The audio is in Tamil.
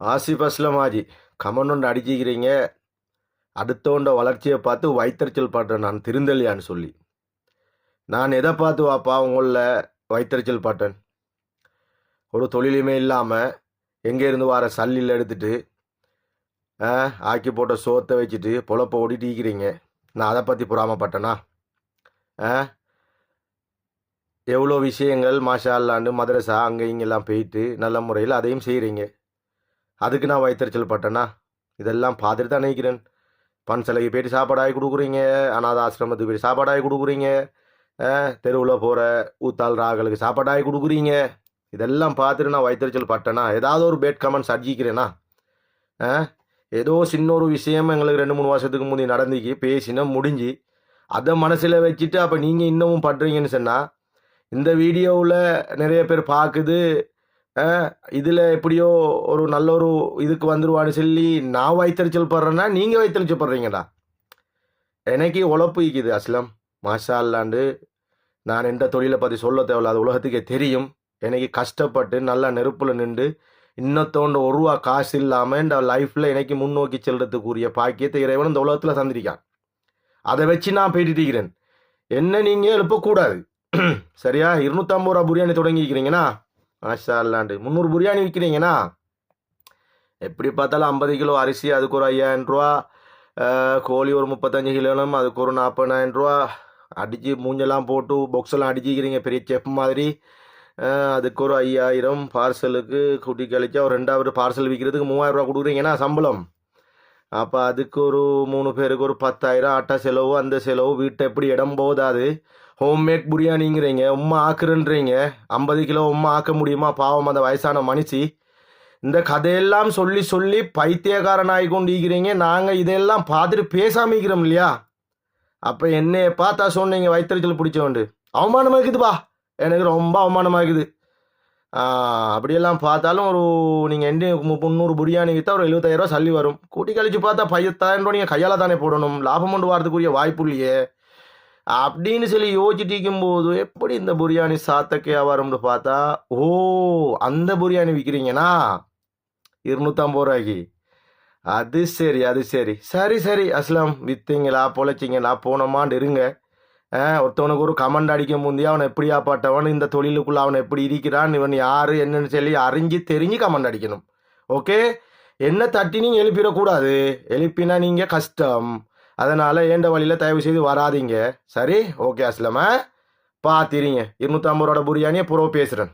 ஆசிப் அஸ்லமாஜி கமன் ஒன்று அடிச்சிக்கிறீங்க. அடுத்தவண்ட வளர்ச்சியை பார்த்து வைத்தறிச்சல் பாட்டேன் நான் திருந்தலையான்னு சொல்லி. நான் எதை பார்த்து வாப்பா உங்களில் வைத்தறிச்சல் பாட்டேன்? ஒரு தொழிலுமே இல்லாமல் எங்கேருந்து வர சல்லில் எடுத்துட்டு ஆ, ஆக்கி போட்ட சோத்தை வச்சுட்டு பொழப்ப ஓடிட்டு நான் அதை பற்றி புறாமப்பட்டேனா? ஆ எவ்வளோ விஷயங்கள் மாஷா அல்லாண்டு மதரசா அங்கே இங்கெல்லாம் போயிட்டு நல்ல முறையில் அதையும் செய்கிறீங்க. அதுக்கு நான் வயிற்றுச்சல் பட்டேன்னா இதெல்லாம் பார்த்துட்டு தான் நினைக்கிறேன். பண் சிலைக்கு போயிட்டு சாப்பாடாகி கொடுக்குறீங்க. அனாத ஆசிரமத்துக்கு போயிட்டு சாப்பாடாகி கொடுக்குறீங்க. தெருவில் போகிற ஊத்தாள் ராகளுக்கு சாப்பாடாகி கொடுக்குறீங்க. இதெல்லாம் பார்த்துட்டு நான் வயிற்றுச்சல் பட்டேனா? ஏதாவது ஒரு பேட் கமெண்ட்ஸ் அடிக்கிறேனா ஆ ஏதோ சின்ன ஒரு விஷயம் எங்களுக்கு ரெண்டு மூணு வருஷத்துக்கு முந்தி நடந்துக்கு பேசினா முடிஞ்சு. அதை மனசில் வச்சுட்டு அப்போ நீங்கள் இன்னமும் பண்ணுறீங்கன்னு சொன்னால் இந்த வீடியோவில் நிறைய பேர் பார்க்குது. இதில் எப்படியோ ஒரு நல்ல ஒரு இதுக்கு வந்துடுவான்னு சொல்லி நான் வைத்தறிச்சல் படுறேன்னா நீங்கள் வைத்தறிச்சல் படுறீங்கடா. எனக்கு உழப்பு இருக்குது அஸ்லம். மாஷா அல்லாண்டு நான் எந்த தொழிலை பற்றி சொல்ல தேவையில்ல அது உலகத்துக்கே தெரியும். எனக்கு கஷ்டப்பட்டு நல்லா நெருப்பில் நின்று இன்னத்தோண்ட ஒரு ரூபா காசு இல்லாமல் இந்த லைஃப்பில் எனக்கு முன்னோக்கி செல்றதுக்குரிய பாக்கியத்தை இறைவன் இந்த உலகத்தில் தந்திருக்கான். அதை வச்சு நான் போயிட்டு இருக்கிறேன். என்ன நீங்கள் எழுப்பக்கூடாது. சரியா? இருநூற்றம்பது ரூபா பிரியாணி தொடங்கிக்கிறீங்கன்னா மாஷா இல்லாண்டு முந்நூறு பிரியாணி விற்கிறீங்கண்ணா எப்படி பார்த்தாலும் ஐம்பது கிலோ அரிசி அதுக்கு ஒரு ஐயாயிரம் ரூபா கோழி ஒரு முப்பத்தஞ்சு கிலோனும் அதுக்கு ஒரு நாற்பதாயிரம் ரூபா அடித்து மூஞ்செல்லாம் போட்டு பொக்ஸெல்லாம் அடிச்சிக்கிறீங்க பெரிய செப் மாதிரி. அதுக்கு ஒரு ஐயாயிரம் பார்சலுக்கு குட்டி கழிச்சா ஒரு ரெண்டாவது பார்சல் விற்கிறதுக்கு மூவாயிரம் ரூபா கொடுக்குறீங்கன்னா சம்பளம். அப்போ அதுக்கு ஒரு மூணு பேருக்கு ஒரு பத்தாயிரம் ஆட்டா செலவு அந்த செலவு வீட்டை எப்படி இடம் போதாது? ஹோம்மேட் பிரியாணிங்கிறீங்க உம்மா ஆக்குறன்றீங்க. ஐம்பது கிலோ உம்மா ஆக்க முடியுமா? பாவம் அந்த வயசான மனுஷி. இந்த கதையெல்லாம் சொல்லி சொல்லி பைத்தியக்காரன் ஆகி கொண்டு இருக்கிறீங்க நாங்கள் இதெல்லாம் பார்த்துட்டு பேசாமிக்கிறோம் இல்லையா? அப்போ என்னைய பார்த்தா சொன்னீங்க வயிற்றுச்சல் பிடிச்சவண்டு அவமானமாக இருக்குதுப்பா எனக்கு ரொம்ப அவமானமாக இருக்குது அப்படியெல்லாம் பார்த்தாலும் ஒரு நீங்கள் எண்டு முந்நூறு பிரியாணி விற்றா ஒரு எழுபத்தாயிரரூவா சல்லி வரும். கூட்டி கழிச்சு பார்த்தா பையத்தாயிரம் ரூபா நீங்கள் கையால் தானே போடணும். லாபம் கொண்டு வரதுக்குரிய வாய்ப்பு இல்லையே அப்படின்னு சொல்லி யோசிச்சுட்டு போது எப்படி இந்த பிரியாணி சாத்தக்கையாக வியாபாரம்னு பார்த்தா ஓ அந்த பிரியாணி விற்கிறீங்கன்னா இருநூத்தம்பது ரூபாய்க்கு. அது சரி அது சரி. சரி சரி அஸ்லாம் வித்தீங்களா பொழைச்சிங்களா போனோமான்னு இருங்க. ஒருத்தவனுக்கு ஒரு கமெண்ட் அடிக்க முந்தைய அவன் எப்படி ஆப்பாட்டவன் இந்த தொழிலுக்குள்ள அவன் எப்படி இருக்கிறான் இவன் யாரு என்னன்னு சொல்லி அறிஞ்சு தெரிஞ்சு கமெண்ட் அடிக்கணும். ஓகே? என்ன தட்டி நீங்கள் எழுப்பிடக்கூடாது. எழுப்பினா நீங்கள் கஷ்டம். அதனால் ஏண்ட வழியில் தயவு செய்து வராதீங்க. சரி? ஓகே அஸ்லாமா. பார்த்திரிங்க இருநூற்றம்பது ரூபா பிரியாணியை புறவு பேசுகிறேன்